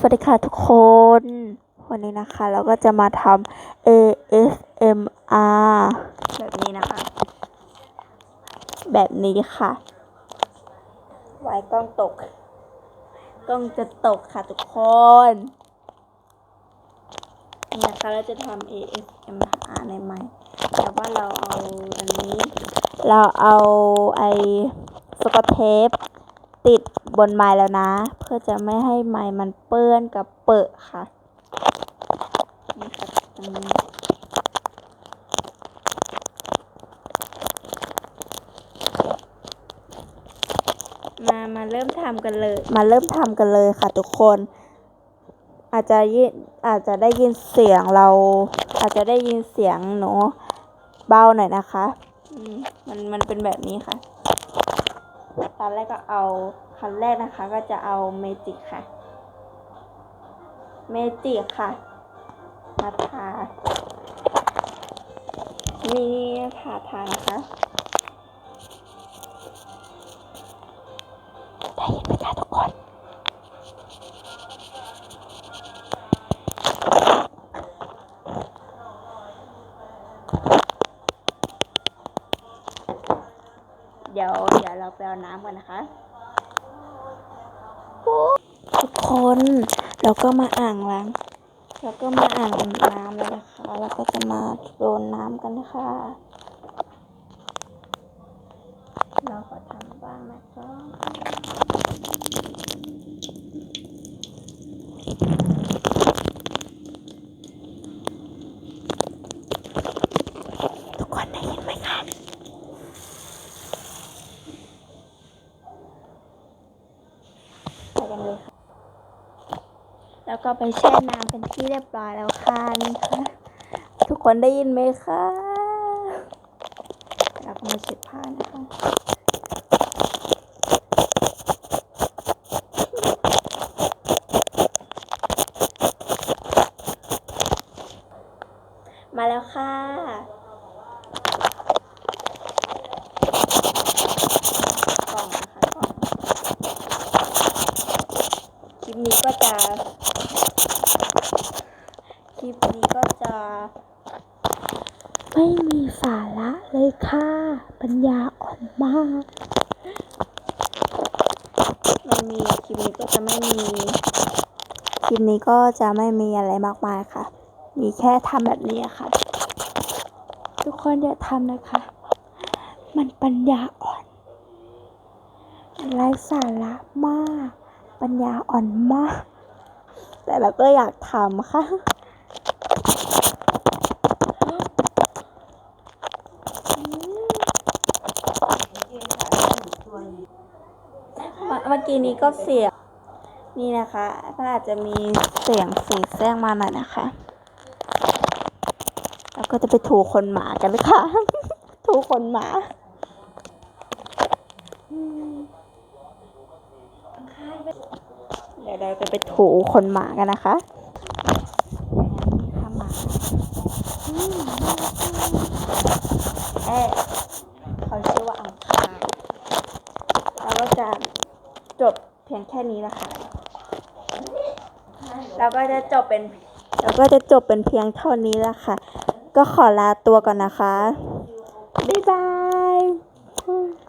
สวัสดีค่ะทุกคน วันนี้นะคะเราก็จะมาทำ ASMR แบบนี้นะคะ แบบนี้ค่ะ ไว้กล้องตก กล้องจะตกค่ะทุกคนนี่นะคะเราจะทำ ASMR ในไม้แต่ว่าเราเอาอันนี้ เราเอาไอ้สกอตเทป ติดบนไม้แล้วนะ เพื่อจะไม่ให้ไม้มันเปื้อนกับเปอะค่ะนี่ค่ะตรงนี้มามาเริ่มทำกันเลย มาเริ่มทำกันเลยค่ะทุกคน อาจจะยินอาจจะได้ยินเสียงเรา อาจจะได้ยินเสียงหนูเบาหน่อยนะคะ มันมันเป็นแบบนี้ค่ะ ตอนแรกก็เอาคันแรกนะคะ ก็จะเอาเมจิกค่ะ เมจิกค่ะ มาทา มีทาทานะคะ เดี๋ยวเดี๋ยวเราไปเอาน้ำกันนะคะทุกคนเราก็มาอ่างล้างเราก็มาอ่างน้ำแล้วนะคะแล้วก็จะมาโดนน้ำกันนะคะ เราขอทำบ้างนะคะทุกคนได้ยินไหมคะ ไป กันเลยค่ะ แล้วก็ไปแช่น้ำเป็นที่เรียบร้อยแล้วค่ะนี่ค่ะทุกคนได้ยินไหมคะแล้วก็มาเช็ดผ้านะคะมาแล้วค่ะ กล่องนะคะกล่อง คลิปนี้ก็จะ คลิปนี้ก็จะ ไม่มีสาระเลยค่ะ ปัญญาอ่อนมาก ไม่มีคลิปนี้ก็จะไม่มี คลิปนี้ก็จะไม่มีอะไรมากมายค่ะ มีแค่ทำแบบนี้ค่ะ ทุกคนอย่าทำนะคะ มันปัญญาอ่อนไร้สาระมาก ปัญญาอ่อนมาก แต่เราก็อยากทำค่ะ เมื่อกี้นี้ก็เสียงนี่นะคะก็อาจจะมีเสียงสีแซงมาหน่อยนะคะ แล้วก็จะไปถูขนหมากันเลยค่ะถูขนหมาเดี๋ยวเราจะไปถูขนหมากันนะคะข้าหมาเอ๊ะเขาชื่อว่าอังคารเราก็จะ จบเพียงแค่นี้นะคะ เราก็จะจบเป็นเราก็จะจบเป็นเพียงเท่านี้ละค่ะ ก็ขอลาตัวก่อนนะคะ บ๊ายบาย